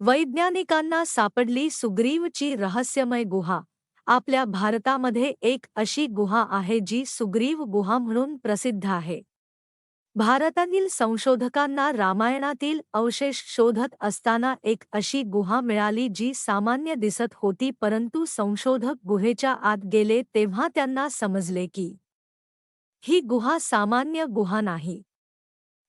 वैज्ञानिकांना सापडली सुग्रीवची रहस्यमय गुहा. आपल्या भारतामध्ये एक अशी गुहा आहे जी सुग्रीव गुहा म्हणून प्रसिद्ध आहे. भारतातील संशोधकांना रामायणातील अवशेष शोधत असताना एक अशी गुहा मिळाली जी सामान्य दिसत होती परंतु संशोधक गुहेच्या आत गेले तेव्हा त्यांना समजले की ही गुहा सामान्य गुहा नाही.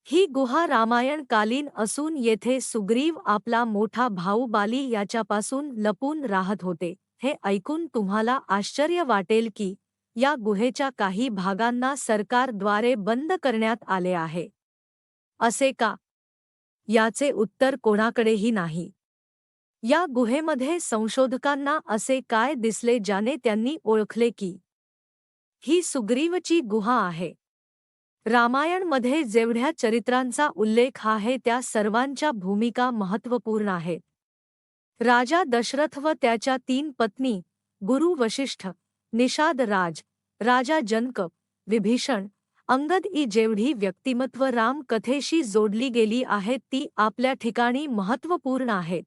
ही गुहा रामायणकालीन असून येथे सुग्रीव आपला मोठा भाऊ बाली याच्यापासून लपून राहत होते. हे ऐकून तुम्हाला आश्चर्य वाटेल की, या गुहेच्या काही भागांना सरकारद्वारे बंद करण्यात आले आहे. असे का? याचे उत्तर कोणाकडेही नाही. या गुहेमध्ये संशोधकांना असे काय दिसले ज्याने त्यांनी ओळखले की, ही सुग्रीवची गुहा आहे. रामायणमध्ये जेवढ्या चरित्रांचा उल्लेख आहे त्या सर्वांच्या भूमिका महत्त्वपूर्ण आहेत. राजा दशरथ व त्याच्या तीन पत्नी गुरु वशिष्ठ निषाद राज राजा जनक विभीषण अंगद ई जेवढी व्यक्तिमत्व राम कथेशी जोडली गेली आहेत ती आपल्या ठिकाणी महत्त्वपूर्ण आहेत.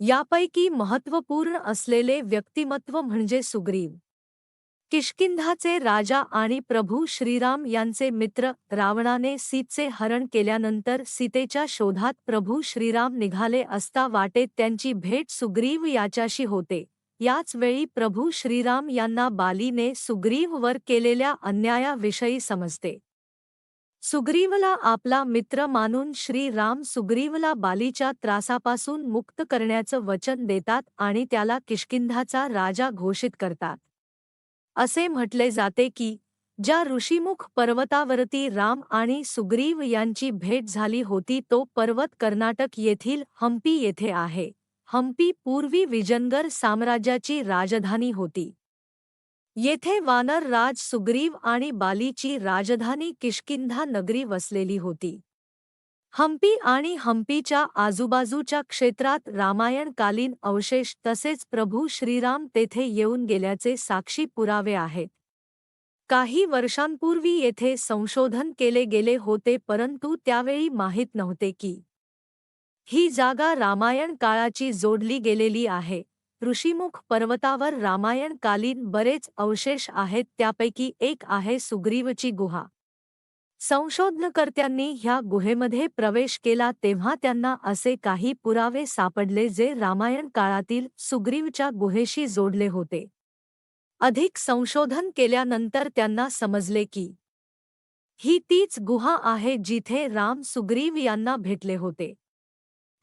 यापैकी महत्त्वपूर्ण असलेले व्यक्तिमत्व म्हणजे सुग्रीव. किष्किंधाचे राजा आणि प्रभू श्रीराम यांचे मित्र रावणाने सीतचे हरण केल्यानंतर सीतेच्या शोधात प्रभू श्रीराम निघाले असता वाटेत त्यांची भेट सुग्रीव याच्याशी होते. याच वेळी प्रभू श्रीराम यांना बालीने सुग्रीववर केलेल्या अन्यायाविषयी समजते. सुग्रीवला आपला मित्र मानून श्रीराम सुग्रीवला बालीच्या त्रासापासून मुक्त करण्याचं वचन देतात आणि त्याला किष्किंधाचा राजा घोषित करतात. असे म्हटले जाते की ज्या ऋषीमुख पर्वतावरती राम आणि सुग्रीव यांची भेट झाली होती तो पर्वत कर्नाटक येथील हम्पी येथे आहे. हम्पी पूर्वी विजनगर साम्राज्याची राजधानी होती. येथे वानर राज सुग्रीव आणि बालीची राजधानी किष्किंधा नगरी वसलेली होती. हम्पी आणि हम्पीच्या आजूबाजूच्या क्षेत्रात रामायणकालीन अवशेष तसेच प्रभू श्रीराम तेथे येऊन गेल्याचे साक्षी पुरावे आहेत. काही वर्षांपूर्वी येथे संशोधन केले गेले होते परंतु त्यावेळी माहीत नव्हते की ही जागा रामायण काळाची जोडली गेलेली आहे. ऋषीमुख पर्वतावर रामायणकालीन बरेच अवशेष आहेत त्यापैकी एक आहे सुग्रीवची गुहा. संशोधनकर्त्यांनी ह्या गुहेमध्ये प्रवेश केला तेव्हा त्यांना असे काही पुरावे सापडले जे रामायण काळातील सुग्रीवच्या गुहेशी जोडले होते. अधिक संशोधन केल्यानंतर त्यांना समजले की ही तीच गुहा आहे जिथे राम सुग्रीव यांना भेटले होते.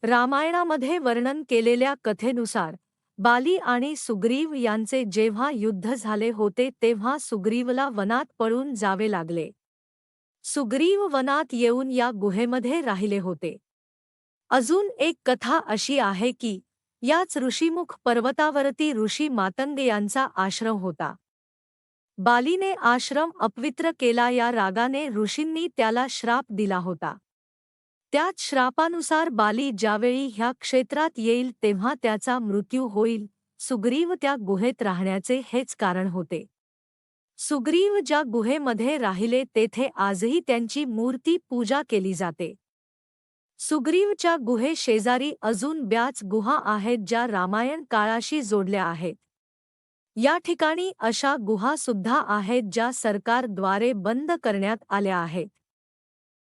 रामायणामध्ये वर्णन केलेल्या कथेनुसार बाली आणि सुग्रीव यांचे जेव्हा युद्ध झाले होते तेव्हा सुग्रीवला वनात पळून जावे लागले. सुग्रीव वनात येऊन या गुहेमध्ये राहिले होते. अजून एक कथा अशी आहे की याच ऋषीमुख पर्वतावरती ऋषी मातंग यांचा आश्रम होता. बालीने आश्रम अपवित्र केला या रागाने ऋषींनी त्याला श्राप दिला होता. त्याच श्रापानुसार बाली ज्यावेळी ह्या क्षेत्रात येईल तेव्हा त्याचा मृत्यू होईल. सुग्रीव त्या गुहेत राहण्याचे हेच कारण होते. सुग्रीव ज्या गुहेमध्ये राहिले तेथे आजही त्यांची मूर्ती पूजा केली जाते. सुग्रीवच्या गुहे शेजारी अजून ब्याच गुहा आहेत ज्या रामायण काळाशी जोडल्या आहेत. या ठिकाणी अशा गुहा सुद्धा आहेत ज्या सरकारद्वारे बंद करण्यात आल्या आहेत.